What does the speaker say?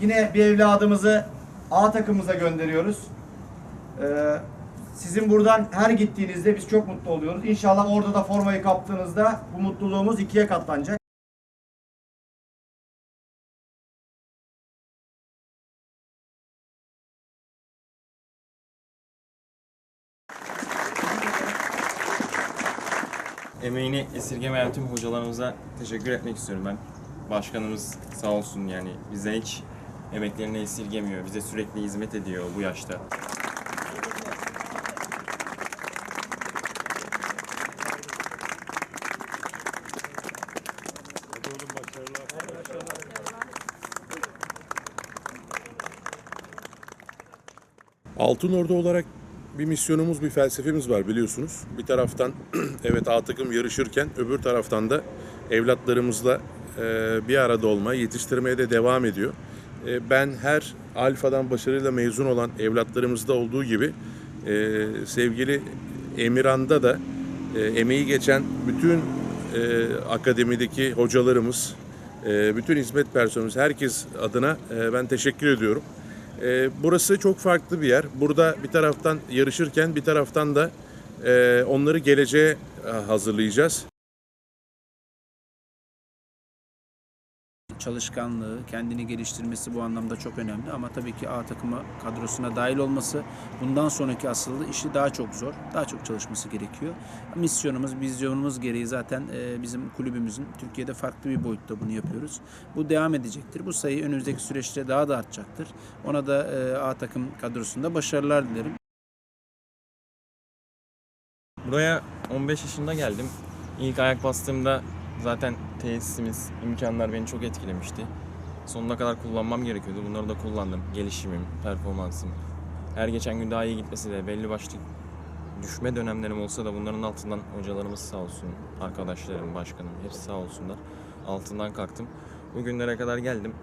yine bir evladımızı A takımımıza gönderiyoruz. Ee, sizin buradan her gittiğinizde biz çok mutlu oluyoruz. İnşallah orada da formayı kaptığınızda bu mutluluğumuz ikiye katlanacak. Emeğini esirgemeyen tüm hocalarımıza teşekkür etmek istiyorum ben. Başkanımız sağ olsun yani bize hiç emeklerini esirgemiyor. Bize sürekli hizmet ediyor bu yaşta. Altın Ordu olarak bir misyonumuz, bir felsefemiz var biliyorsunuz. Bir taraftan evet A takım yarışırken öbür taraftan da evlatlarımızla e, bir arada olma, yetiştirmeye de devam ediyor. E, ben her alfadan başarıyla mezun olan evlatlarımızda olduğu gibi e, sevgili Emirhan'da da e, emeği geçen bütün akademideki hocalarımız, bütün hizmet personelimiz, herkes adına ben teşekkür ediyorum. Burası çok farklı bir yer. Burada bir taraftan yarışırken bir taraftan da onları geleceğe hazırlayacağız. Çalışkanlığı, kendini geliştirmesi bu anlamda çok önemli. Ama tabii ki A takımı kadrosuna dahil olması bundan sonraki asıl işi daha çok zor. Daha çok çalışması gerekiyor. Misyonumuz, vizyonumuz gereği zaten e, bizim kulübümüzün Türkiye'de farklı bir boyutta bunu yapıyoruz. Bu devam edecektir. Bu sayı önümüzdeki süreçte daha da artacaktır. Ona da e, A takım kadrosunda başarılar dilerim. Buraya 15 yaşında geldim. İlk ayak bastığımda zaten tesisimiz, imkanlar beni çok etkilemişti. Sonuna kadar kullanmam gerekiyordu. Bunları da kullandım. Gelişimim, performansım. Her geçen gün daha iyi gitmesi de belli başlı düşme dönemlerim olsa da bunların altından hocalarımız sağ olsun, arkadaşlarım, başkanım hepsi sağ olsunlar. Altından kalktım. Bugünlere kadar geldim.